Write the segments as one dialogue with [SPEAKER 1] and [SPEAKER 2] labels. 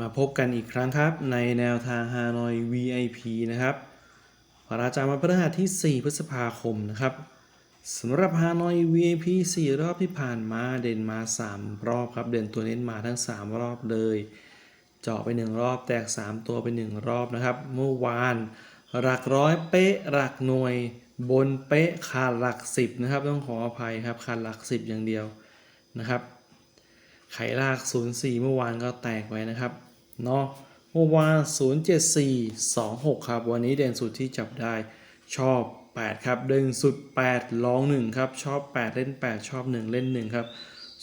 [SPEAKER 1] มาพบกันอีกครั้งครับในแนวทางฮานอย VIP นะครับประจำวันพฤหัสที่ 4 พฤษภาคมนะครับสำหรับฮานอย VIP 4 รอบที่ผ่านมาเด่นมา 3 รอบครับ เด่นตัวเน้นมาทั้ง 3 รอบเลย เจาะไป 1 รอบแตก 3 ตัวไป 1 รอบนะครับ เมื่อวาน หลักร้อยเป๊ะหลักหน่วย บนเป๊ะขาดหลัก 10 นะครับ ต้องขออภัยครับขาดหลัก 10 อย่างเดียวนะครับไขลาก 04 เมื่อวานก็แตกไว้นะครับ เนาะเมื่อวาน074 26 ครับ วันนี้เด่นสุดที่จับได้ชอบ 8 ครับ เด่นสุด 8 ลอง 1 ครับ ชอบ 8 เล่น 8 ชอบ 1 เล่น 1 ครับ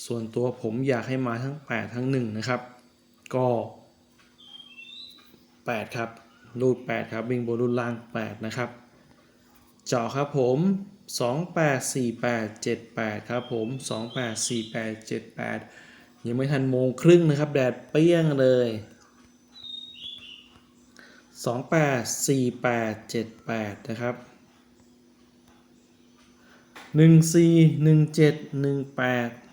[SPEAKER 1] ส่วนตัวผมอยากให้มาทั้ง 8 ทั้ง 1 นะครับ ก็ 8 ครับ รูด 8 ครับวิ่งบนรูดล่าง 8 นะครับเจาะครับผม 284878 ครับผม 284878 ยังไม่ทันโมงครึ่งนะครับ แดดเปรี้ยงเลย 284878 นะครับ 141718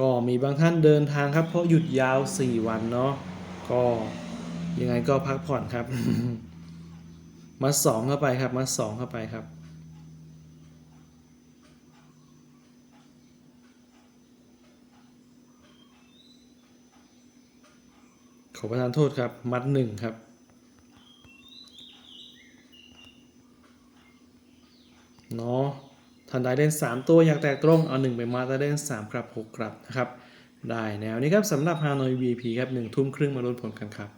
[SPEAKER 1] ก็มีบางท่านเดินทางครับเพราะหยุดยาว 4 วันเนาะก็ยังไงก็พักผ่อนครับ มาสองเข้าไปครับมาสองเข้าไปครับ ขอประทานโทษครับ มัดหนึ่งครับ เนาะทันใดเล่น3 ตัวอยากแตกตรงเอา1ไปมาตาเล่น3กลับ6กลับนะครับ ได้แนวนี้ครับสำหรับฮานอย VP ครับ1ทุ่มครึ่งมาลุ้นผลกันครับ